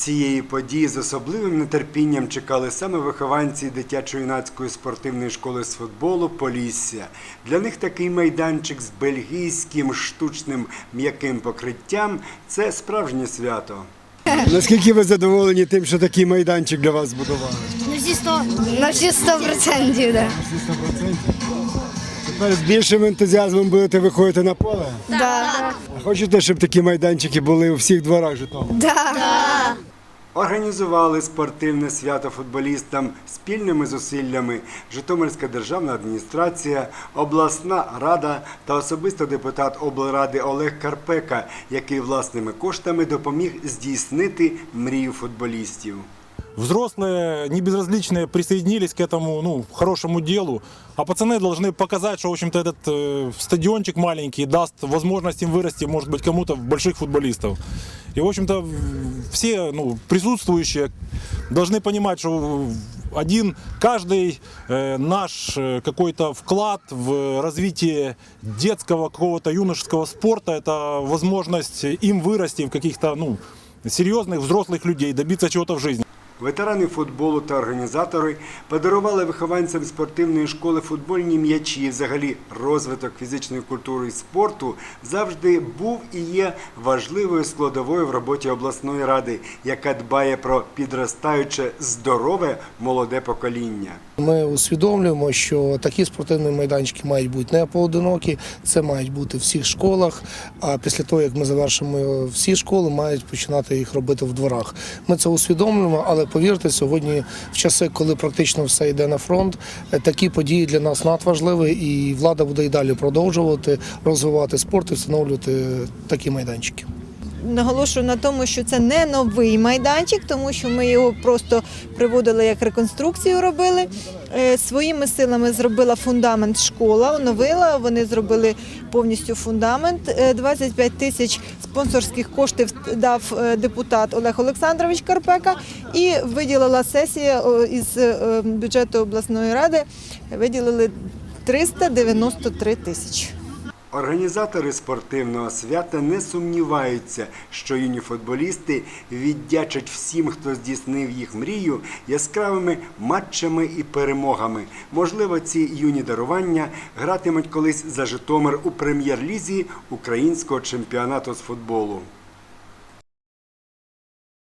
Цієї події з особливим нетерпінням чекали саме вихованці дитячо-юнацької спортивної школи з футболу Полісся. Для них такий майданчик з бельгійським штучним м'яким покриттям це справжнє свято. Наскільки ви задоволені тим, що такий майданчик для вас збудували? На всі 100. На всі 100%, да. Тепер з більшим ентузіазмом будете виходити на поле. Да. А Хочете, щоб такі майданчики були у всіх дворах Житомира? Да. Організували спортивне свято футболістам спільними зусиллями Житомирська державна адміністрація, обласна рада та особисто депутат облради Олег Карпека, який власними коштами допоміг здійснити мрію футболістів. Взрослые, не безразличные, присоединились к этому ну, хорошему делу. А пацаны должны показать, что, в общем-то, этот э, стадиончик маленький даст возможность им вырасти, может быть, кому-то в больших футболистов. И, в общем-то, в- все ну, присутствующие должны понимать, что один, каждый э, наш э, какой-то вклад в развитие детского какого-то юношеского спорта, это возможность им вырасти в каких-то, ну, серьезных взрослых людей, добиться чего-то в жизни. Ветерани футболу та організатори подарували вихованцям спортивної школи футбольні м'ячі. Взагалі, розвиток фізичної культури і спорту завжди був і є важливою складовою в роботі обласної ради, яка дбає про підростаюче здорове молоде покоління. Ми усвідомлюємо, що такі спортивні майданчики мають бути не поодинокі, це мають бути в всіх школах. А після того, як ми завершимо всі школи, мають починати їх робити в дворах. Ми це усвідомлюємо, але повірте, сьогодні, в часи, коли практично все йде на фронт, е, такі події для нас надважливі, і влада буде і далі продовжувати розвивати спорт і встановлювати такі майданчики. Наголошую на тому, що це не новий майданчик, тому що ми його просто приводили як реконструкцію робили. Е, Своїми силами зробила фундамент школа, оновила. Вони зробили повністю фундамент. Е, 25 тисяч спонсорських коштів дав е, депутат Олег Олександрович Карпека і виділила сесія із е, бюджету обласної ради. Виділили 393 тисячі. Організатори спортивного свята не сумніваються, що юні футболісти віддячать всім, хто здійснив їх мрію яскравими матчами і перемогами. Можливо, ці юні дарування гратимуть колись за Житомир у прем'єр-лізі українського чемпіонату з футболу.